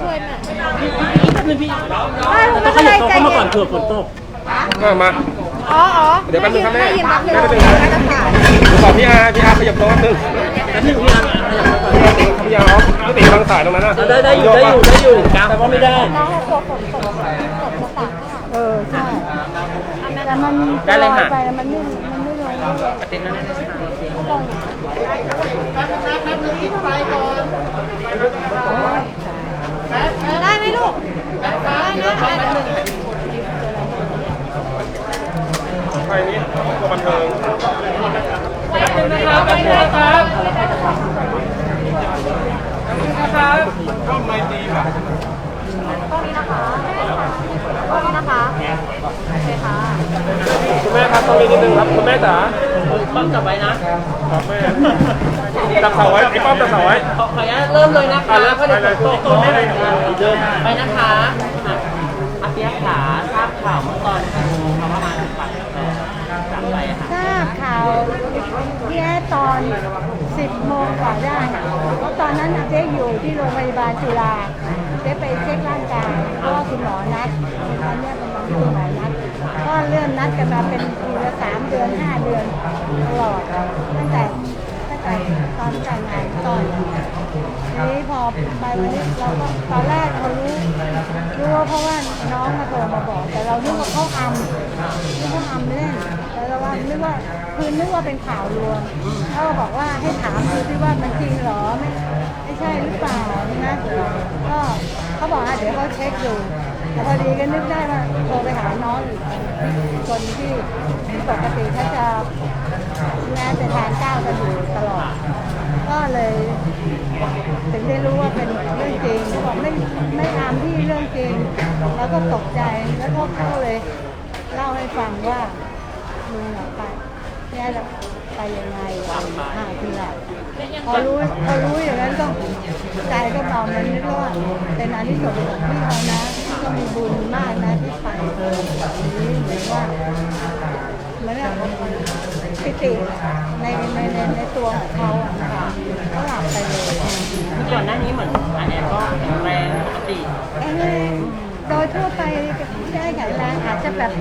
ช่วยแม่พี่แป๊บนึงพี่ไม่ต้ไม่องขเป็นยัไรบโต๊ะใจเข้ามาเย็ก่อนนเผื่อฝนตกมามาอ๋ออ๋อเดี๋ยวแป๊บนึงครับแม่แม่ยืนแป๊บนึงแม่แป๊แป๊บบนึนึงงครับแล้วก็ถ่ายขอพี่อาร์พี่อาร์ขยับโต๊ะแป๊บนึงแป๊บนึงพี่อาร์ขยับมาก่อนพี่อาร์เอาไม่ติดทางสายตรงนั้นนะได้ได้อยู่ได้อยู่ได้อยู่แต่ว่าไม่ได้น้องกลัวฝนตกตกมาตักเออใช่แต่มันได้เลยค่ะไปแล้วมันไม่มันไม่ลงประเด็นนั้นไได้ไหมลูก ได้นะได้นะใครนี้ตัวบันเทิงนะครับไปเลยครับนะครับก็ไม่ดีว่ะตรงนี้นะคะตรงนี้นะคะโอเคค่ะคุณแม่ครับต้องมีนิดนึงครับคุณแม่จ๋าป้อมจับไว้นะครับแม่ จับเสาไว้ไอ้ป้อมจับเสาไว้ขอขออนุญาตเริ่มเลยนะคะอะเริ่มเพราะเดี๋ยวไปเลยฝนตกเนาะเดิมไปนะคะอะอาเปียกขาทราบข่าวเมื่อตอนกี่โมงครับประมาณปัดจากไปอะค่ะ ทราบข่าวแย่ตอน 10โมงกว่าได้เพราะตอนนั้นอาเจ๊อยู่ที่โรงพยาบาลจุฬาเจ๊ไปเช็คร่างกายเพราะว่าคุณหมอนัดตอนเนี้ยเป็นวันที่คุณหมอนัดก็เลื่อนนัดกันมาเป็นปีละสามเดือนห้าเดือนตลอดตั้งแต่ ตั้งแต่ตอนแต่งงานตอนทีนี้พอไปวันนี้เราก็ตอนแรกเรารู้รู้ว่าเพราะว่าน้องมาโทรมาบอก แต่เรานึกว่าเขาอำนึกว่าอำเล่นแต่เราว่านึกว่าคือนึกว่าเป็นข่าวลวงเขาก็บอกว่าให้ถามดูที่ว่ามันจริงเหรอไม่ไม่ใช่หรือเปล่านะก็เขาบอกว่าเดี๋ยวเขาเช็คดูแต่พอดีก็นึกได้ว่าโทรไปหาน้องอีกคนที่ปกติเขาจะ งานจะทานข้าวกันอยู่ตลอด ก็เลยถึงได้รู้ว่าเป็นเรื่องจริงเขาบอกไม่ไม่ตามที่เรื่องจริง แล้วก็ตกใจแล้วก็เขาเลยเล่าให้ฟังว่าลุงอะไปเนี่ยเราไปยังไงอ่าทีหลังพอรู้พอรู้อย่างนั้นก็ใจก็เบามันนึกว่าเป็นอันที่สงส์ของพี่เขานะที่ก็มีบุญมากนะที่ไปนี้เหมือนว่าเหมือนกับิติในในในในตัวของเขาอะค่ะก็หลับไปเลยก่อนหน้านี้เหมือนอันเนี้ก็แข็งแรงปกติเอ้ยโดยทั่วไปได้แข็งแรงอาจจะแบบ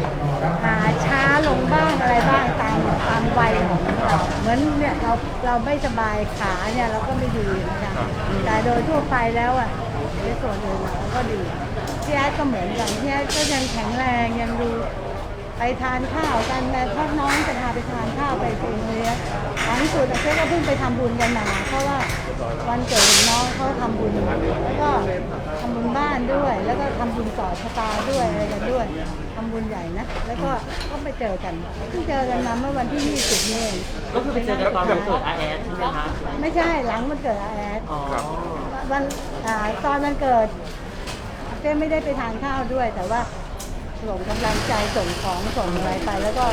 หาช้าลงบ้างอะไรบ้างตามตามวัยของเราเหมือนเนี่ยเราเราไม่สบายขาเนี่ยเราก็ไม่ดีนะคะแต่โดยทั่วไปแล้วอะในส่วนอื่นเราก็ดีพี่แอดก็เหมือนกันพี่แอดก็ยังแข็งแรงยังดู ไปทานข้าวกันแม่พ่อน้องจะพาไปทานข้าวไปกินเลยอะหลังสุดอะเจ๊ก็เพิ่งไปทำบุญกันมาเพราะว่าวันเกิดของน้องเขาทำบุญแล้วก็ทำบุญบ้านด้วย แล้วก็ทำบุญต่อชะตาด้วยอะไรกันด้วยทำบุญใหญ่นะแล้วก็ก็ไปเจอกันเพิ่งเจอกันมาเมื่อวันที่ 20นี่เองก็คือไปเจอกันตอนวันเกิดอาแอดใช่ไหมคะไม่ใช่หลังมันเกิดอาแอดอ๋อวันอ่าตอนมันเกิดเจ๊ไม่ได้ไปทานข้าวด้วยแต่ว่า ส่งกำลังใจส่งของส่งอะไรไปแล้วก็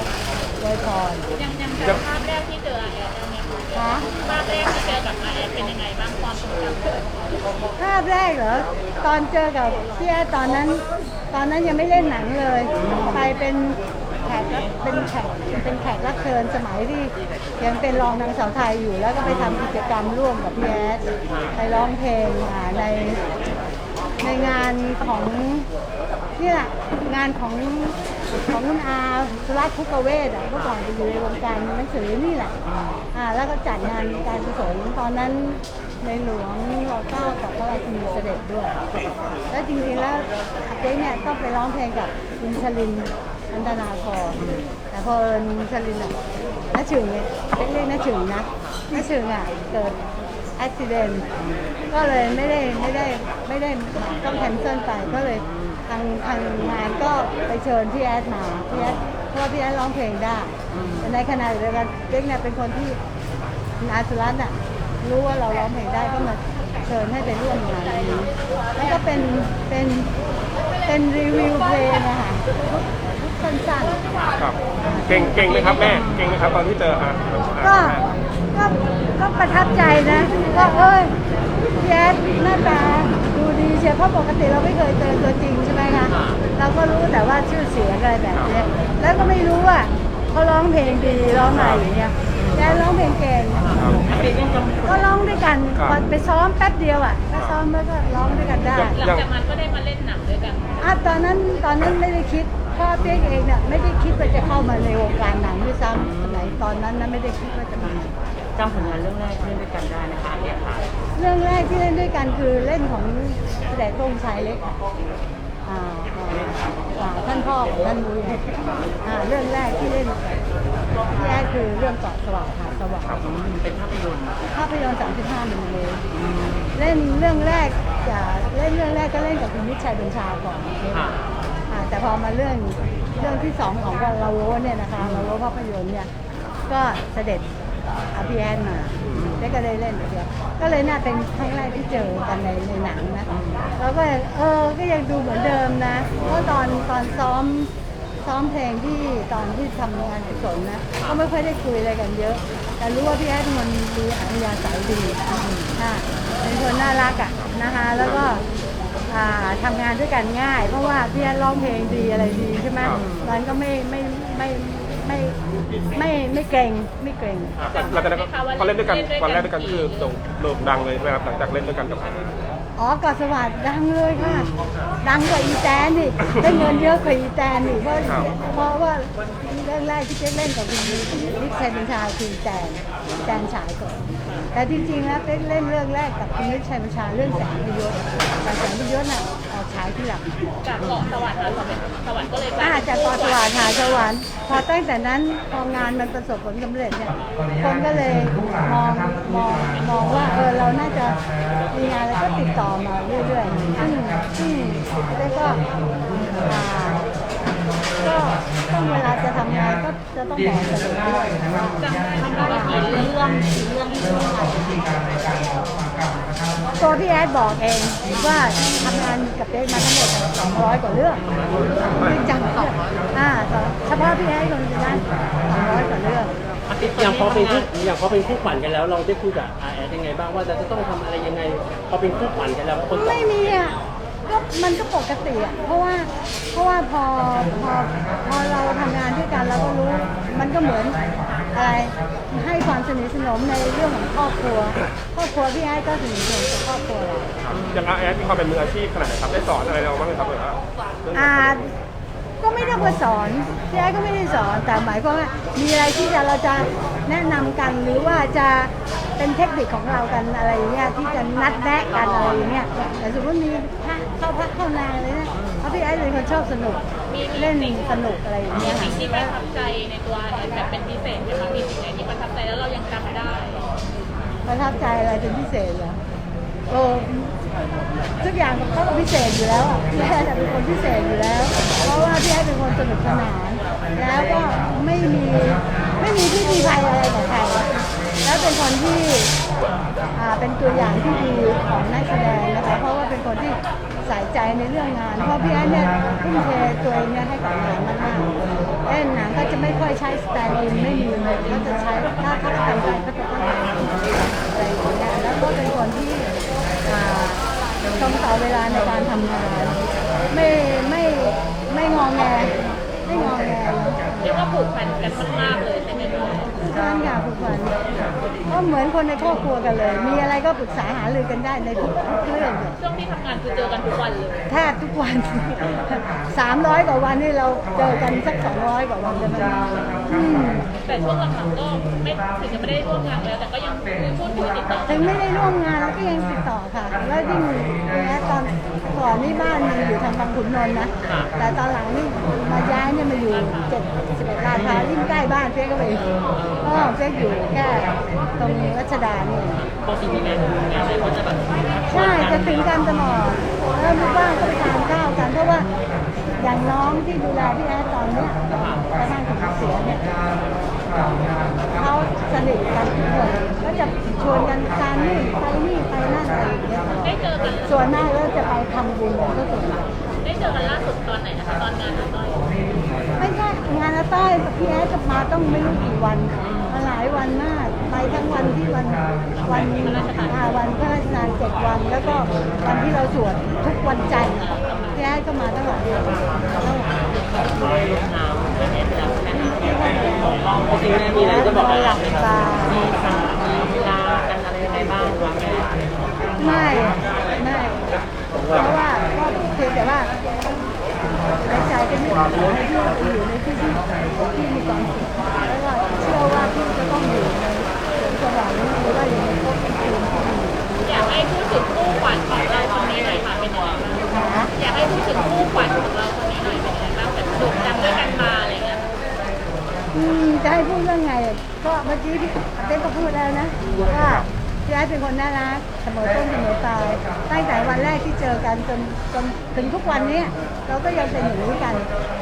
โดยพรยังยังจำภาพแรกที่เจออาแอดได้ไหมคะคะภาพแรกที่เจอกับอาแอดเป็นยังไงบ้างความทรงจำภาพแรกเหรอตอนเจอกับพี่แอดตอนนั้น ตอนนั้นยังไม่เล่นหนังเลยไปเป็นแขกรับเป็นแขกเป็นแขกรับเชิญสมัยที่ยังเป็นรองนางสาวไทยอยู่แล้วก็ไปทำกิจกรรมร่วมกับพี่แอดไปร้องเพลงอ่าใน ในงานของนี่แหละงานของของคุณอาสุรัตน์พุกเวศอะเมื่อก่อนไปอยู่ในวงการหนังสือนี่แหละอ่าแล้วก็จัดงานการกุศลตอนนั้นในหลวงรอเก้ากับพระราชินีเสด็จด้วย แล้วจริงๆแล้วเจ๊เนี่ยต้องไปร้องเพลงกับคุณชลินอันตนาครแต่พอเอิญชลินอะน้าฉึงเนี่ยเจ๊เรียกน้าฉึงนะน้าฉึงอะเกิด อุบิเหตุก็เลยไม่ได้ไม่ได้ไม่ได้ต้องแคนเซิลไปก็เลยทางทางงานก็ไปเชิญพี่แอดมาพี่แอดเพราะว่าพี่แอดร้องเพลงได้แต่ในขณะเดียวกันเจ๊เนี่ยเป็นคนที่คุณอาสุรัตน์อะรู้ว่าเราร้องเพลงได้ก็มาเชิญให้ไปร่วมงานนี้แล้วก็เป็นเป็นเป็นรีวิวเพลงอะค่ะสั้นครับ เก่งเก่งไหมครับแม่ เก่งไหมครับตอนที่เจออะๆก็ ก็ก็ประทับใจนะก็เอ้ยแย้หน้าตาดูดีเชียวเพราะปกติเราไม่เคยเจอตัวจริงใช่ไหมคะเราก็รู้แต่ว่าชื่อเสียงอะไรแบบเนี้ยแล้วก็ไม่รู้ว่าเขาร้องเพลงดีร้องอะไรอย่างเงี้ยเจ๊แกร้องเพลงเก่งอาเปียกยังจำก็ร้องด้วยกันครับพอไปซ้อมแป๊บเดียวอะก็ซ้อมแล้วก็ร้องด้วยกันได้หลังจากนั้นก็ได้มาเล่นหนังด้วยกันอะตอนนั้นตอนนั้นไม่ได้คิดเพราะเป๊กเองเนี่ยไม่ได้คิดว่าจะเข้ามาในวงการหนังด้วยซ้ำสมัยตอนนั้นนะไม่ได้คิดว่าจะมา จำผลงานเรื่องแรกที่เล่นด้วยกันได้นะคะอาเปียกค่ะเรื่องแรกที่เล่นด้วยกันคือเล่นของแสดงพระองค์ชายเล็กค่ะอ่าอ่าอ่าท่านพ่อของท่านบุญอ่าเรื่องแรกที่เล่นที่แรกคือเรื่องเกาะสว่างหาดสว่างเป็นภาพยนตร์ภาพยนตร์35มิลลิเมตรเล่นเรื่องแรกจะเล่นเรื่องแรกก็เล่นกับคุณวิชัยบัญชาก่อนค่ะอ่าแต่พอมาเรื่องเรื่องที่สองของเราโวเนี่ยนะคะเราโวภาพยนตร์เนี่ยก็เสด็จ อาพีแอนมาแล้วก็ได้เล่นเดียวก็เลยน่าเป็นครั้งแรกที่เจอกันในในหนังนะแล้วก็เออก็ยังดูเหมือนเดิมนะเพราะตอนตอนซ้อมซ้อมเพลงที่ตอนที่ทำงานกุศลนะก็ไม่ค่อยได้คุยอะไรกันเยอะ แต่รู้ว่าพี่แอดมันมีอัธยาศัยดีอ่าเป็นคนน่ารักอะนะคะแล้วก็อ่าทำงานด้วยกันง่าย เพราะว่าพี่แอนร้องเพลงดีอะไรดีใช่ไหมครับมันก็ไม่ไม่ไม่ ไม่ไม่ไม่เกรงไม่เกรงหลังจากนั้นพอเล่นด้วยกันวันแรกด้วยกันคือโด่งโด่งดังเลยใช่ไหมครับหลังจากเล่นด้วยกันกับอ๋อกอดสวัสดิ์ดังเลยค่ะ ดังกว่าอีแตนนี่ได้เงินเยอะกว่าอีแตนนี่เพราะครับเพราะว่าเรื่องแรกที่เจ๊เล่นกับคุณลิศชัยบัญชาคืออีแตนอีแตนฉายก่อนแต่จริงๆแล้วเจ๊เล่นเรื่องแรกกับคุณลิศชัยบัญชาเรื่องแสงพิยศแต่แสงพิยศน่ะ ขายที่หลังจากเกาะสวรรค์มาสวรรค์สวรรค์ก็เลยกลายอาเป็นจากกอสวรรค์หาสวรรค์พอตั้งแต่นั้นพองานมันประสบผลสำเร็จเนี่ยคนก็เลยมองมองมองว่าเออเราน่าจะมีงานแล้วก็ติดต่อมาเรื่อยๆซึ่งซึ่งแล้วก็อ่า ก็ต้องเวลาจะทำงานก็จะต้องบอกกันด้วยว่าจำได้ไหมคะว่ากี่เรื่องกี่เรื่องที่ร่วมงานกันตัวพี่แอดบอกเองว่าทำงานกับเจ๊มาทั้งหมด 200 กว่าเรื่องไม่จำเรื่องอ่าเฉพาะพี่แอดคนเดียวนะ200 กว่าเรื่องอย่างพอเป็นคู่อย่างพอเป็นคู่ขวัญกันแล้ว เราได้คุยกับอาแอดยังไงบ้างว่าจะต้องทำอะไรยังไงพอเป็นคู่ขวัญกันแล้วคนต่อไม่มีอะ ก็มันก็ปกติอะเพราะว่าเพราะว่าพอพอพอเราทำงานด้วยกันเราก็รู้ มันก็เหมือนอะไรให้ความสนิทสนมในเรื่องของครอบครัว ครอบครัวพี่ไอ้ก็สนิทสนมกับครอบครัวเรา อย่างอาแอดมีความเป็นมืออาชีพขนาดไหนครับ ได้สอนอะไรเราบ้างไหมครับเออเรื่องอ่าก็ไม่ได้ว่าสอนพี่ไอ้ก็ไม่ได้สอน แต่หมายความว่ามีอะไรที่จะเราจะแนะนำกันหรือว่าจะเป็นเทคนิคของเรากันอะไรอย่างเงี้ยที่จะนัดแนะกันอะไรอย่างเงี้ยแต่สมมติมีพระ เข้าพักเข้านางเลยนะเพราะพี่ไอ้เป็นคนชอบสนุกเล่นสนุกอะไรอย่างมีเงี้ยสิ่งที่ปค่ะระทับใจในตัวแอนแบบเป็นพิเศษไหมคะมีสิ่งไหนที่ประทับใจแล้วเรายังจำได้ประทับใจอะไรเป็นพิเศษเหรอโอ้ทุกอย่างเขาก็พิเศษอยู่แล้วอะพี่ไอ้เป็นคนพิเศษอยู่แล้ว เพราะว่าพี่ไอ้เป็นคนสนุกสนาน แล้วก็ไม่มีไม่มีที่มีภัยอะไรกับใครแล้วเป็นคนที่อ่าเป็นตัวอย่างที่ดีของนักแสดงนะคะเพราะว่าเป็นคนที่ ใส่ใจในเรื่องงาน เพราะพี่ไอ้เนี่ยทุ่มเทตัวเองเนี่ยให้กับงานมากๆเล่นหนังก็จะไม่ค่อยใช้สแตนด์อินไม่มีเลยก็จะใช้ถ้าเขาทำได้ก็จะต้องอะไรอย่างเงี้ยแล้วก็เป็นคนที่อ่าตรงต่อเวลาในการทำงาน ไม่ไม่ไม่งอแงไม่งอแงเรียกว่าผูกพันกันมากๆเลย ใช่ไหมคะทุกท่านค่ะผูกพันก็เหมือนคนในครอบครัวกันเลย มีอะไรก็ปรึกษาหารือกันได้ในทุกทุกเรื่องเลยช่วงที่ทำงานคือเจอกันทุกวันเลยแทบทุกวันสามร้อยกว่าวันนี่เราเจอกันสักสองร้อยกว่าวันกันนะอืมแต่ช่วงหลังๆก็ไม่ถึงจะไม่ได้ร่วมงานแล้วแต่ก็ยังพูดคุยติดต่อถึงไม่ได้ร่วมงานแล้วก็ยังติดต่อค่ะ แล้วยิ่งนะตอน ก่อนนี่บ้านมันอยู่ทางบางขุนนนท์นะ แต่ตอนหลังนี่มาย้ายเนี่ยมาอยู่เจ็ดสิบเอ็ดลาดพร้าวยิ่งใกล้บ้านเจ๊ก็ไปอีกก็เจ๊อยู่แค่ตรงรัชดานี่ปกติมีงานงานอะไรก็จะแบบใช่จะถึงกันตลอดแล้วมีบ้างก็ไปทานข้าวกันเพราะว่าอย่างน้องที่ดูแลพี่แอดตอนเนี้ยกระทั่งถึงเสียเนี่ยเขาสนิทกันทุกคนก็จะชวนกันทานนี่ไปนี่ไปนั่นอะไรอย่างเงี้ย ได้เจอกันส่วนมากก็จะไปทำบุญกันก็ส่วนใหญ่ได้เจอกันล่าสุดตอนไหนนะคะตอนงานอาต้อยไม่ใช่งานอาต้อยพี่แอดจะมาต้องไม่รู้กี่วันมาหลายวันมากไปทั้งวันที่วันวันอ่าวันพระราชทานเจ็ดวัน แล้วก็วันที่เราสวดทุกวันจันทร์พี่แอดก็มาตั้งหลายวันตั้งหลายได้ลดน้ำไม่ได้แล้วแค่นั้นเองห้องแล้วจริงๆแม่มีอะไรจะบอกนอนอาหลับไหมตามีค่ะมีเวลากันอะไรยังไงบ้างคะแม่ ไม่ไม่ เพราะว่าก็เพียงแต่ว่าในใจก็ไม่ได้อยู่ในที่อยู่ในที่ที่ที่มีความสุขแล้วก็เชื่อว่าพี่จะต้องอยู่ในสวนสวรรค์หรือว่าอยู่ในภพภูมิที่ดีอยากให้พูดถึงคู่ขวัญของเราคนนี้หน่อยค่ะเป็นยังไงบ้างนะอยากให้พูดถึงคู่ขวัญของเราคนนี้หน่อยเป็นยังไงบ้างแบบโด่งดังด้วยกันมาอะไรเงี้ยอืมจะให้พูดเรื่องไง ก็เมื่อกี้พี่เต้ก็พูดแล้วนะว่า พี่ไอ้เป็นคนน่ารักเสมอต้นเสมอปลายตั้งแต่วันแรกที่เจอกันจนจนถึงทุกวันนี้เราก็ยังเป็นอย่างนี้กัน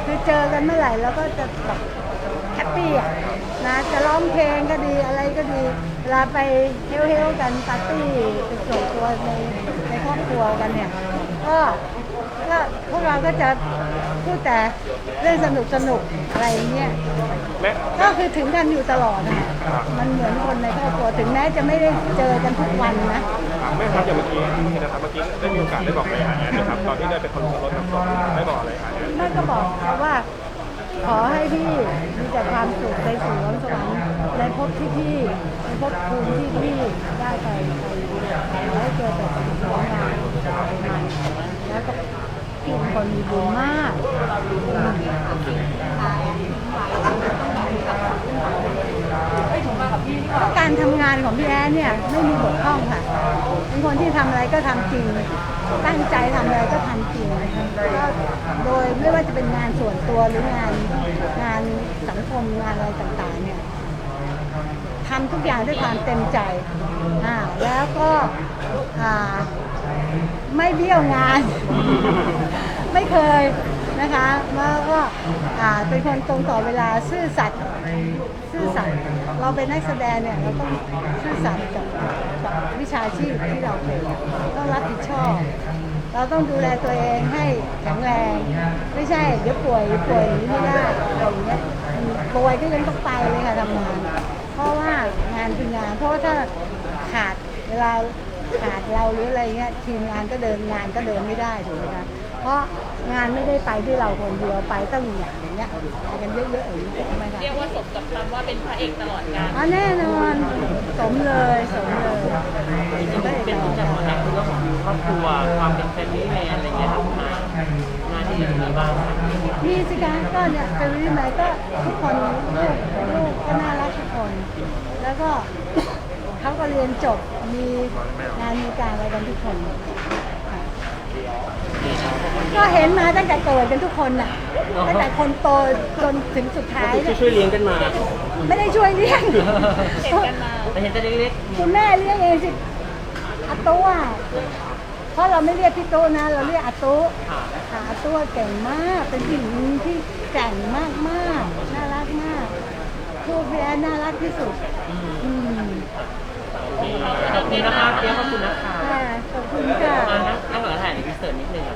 คือเจอกันเมื่อไหร่เราก็จะแบบแฮปปี้อะนะจะร้องเพลงก็ดีอะไรก็ดีเวลาไปเฮลเฮลกันปาร์ตี้เป็นส่วนตัวในในครอบครัวกันเนี่ยก็ก็พวกเราก็จะ พูดแต่เรื่องสนุกสนุกๆอะไรอย่างเงี้ยแม่ก็คือถึงกันอยู่ตลอดนะมันเหมือนคนในครอบครัวถึงแม้จะไม่ได้เจอกันทุกวันนะแม่ครับอย่างเมื่อกี้นี่นะครับเมื่อกี้ได้มีโอกาสได้บอกอะไรอาแอนนะครับตอนที่ได้เป็นคนรถน้ำศพได้บอกอะไรอาแอนแม่ก็บอกเขาว่าขอให้พี่มีแต่ความสุขในสวงสวรรค์ในภพที่พี่ในภพภูมิที่พี่ได้ไปไปขอให้เจอแต่สิ่งสวยงามมันแล้วก็พี่เป็น คนมีบุญมากาะการทำงานของพี่แอนเนี่ยไม่มีบกพร่องค่ะ เป็นคนที่ทำอะไรก็ทำจริง ตั้งใจทำอะไรก็ทำจริงก็โดยไม่ว่าจะเป็นงานส่วนตัวหรืองานงานสังคมงานอะไรต่างๆเนี่ยทำทุกอย่างด้วยความเต็มใจอ่าแล้วก็อ่าไม่เบี้ยวงาน ไม่เคยนะคะแล้วก็อ่าเป็นคนตรงต่อเวลาซื่อสัตย์ซื่อสัตย์เราเป็นนักแสดงเนี่ยเราต้องซื่อสัตย์กับกับวิชาชีพที่เราเป็นต้องรับผิดชอบ เราต้องดูแลตัวเองให้แข็งแรง ไม่ใช่เดี๋ยวป่วยป่วยนี้ไม่ได้อะไรอย่างเงี้ยป่วยก็ยังต้องไปเลยค่ะทำงานเพราะว่างานคืองาน เพราะว่าถ้าขาดเวลาขาดเราหรืออะไรเงี้ยทีมงานก็เดินงานก็เดินไม่ได้ถูกไหมคะ เพราะงานไม่ได้ไปที่เราคนเดียวไปต้องอย่างเงี้ยไปกันเยอะๆอย่างนี้ใช่ไหมคะเรียกว่าสมกับคำว่าเป็นพระเอกตลอดกาลอ๋อแน่นอนสมเลยสมเลยเป็นผู้จัดขอแอนคือก็ของครอบครัวความเป็นแฟมิลี่แมนอะไรเงี้ยทำมางานที่อยู่ในบ้างมีสิคะก็เนี่ยไปวิทยาลัยก็ทุกคนลูกลูกก็น่ารักทุกคน แล้วก็เขาก็เรียนจบมีงานมีการอะไรกันทุกคนค่ะ ก็เห็นมาตั้งแต่เกิดกันทุกคนน่ะตั้งแต่คนโตจนถึงสุดท้ายช่วยเลยช่วยเลี้ยงกันมา ไม่ได้ช่วยเลี้ยง แต่เห็นแต่เล็กๆคุณแม่เลี้ยงเองสิอาตัวเพราะเราไม่เรียกพี่โตนะ เราเรียกอาตัวอาตัวเก่งมาก เป็นผู้หญิงที่แกร่งมากมากๆน่ารักมากพูดพี่แอนน่ารักที่สุด อืมๆขอบคุณนะคะเพียงขอบคุณนะคะขอบคุณค่ะ มานะนั่งหลังถ่ายในพิเศษนิดนึงอะ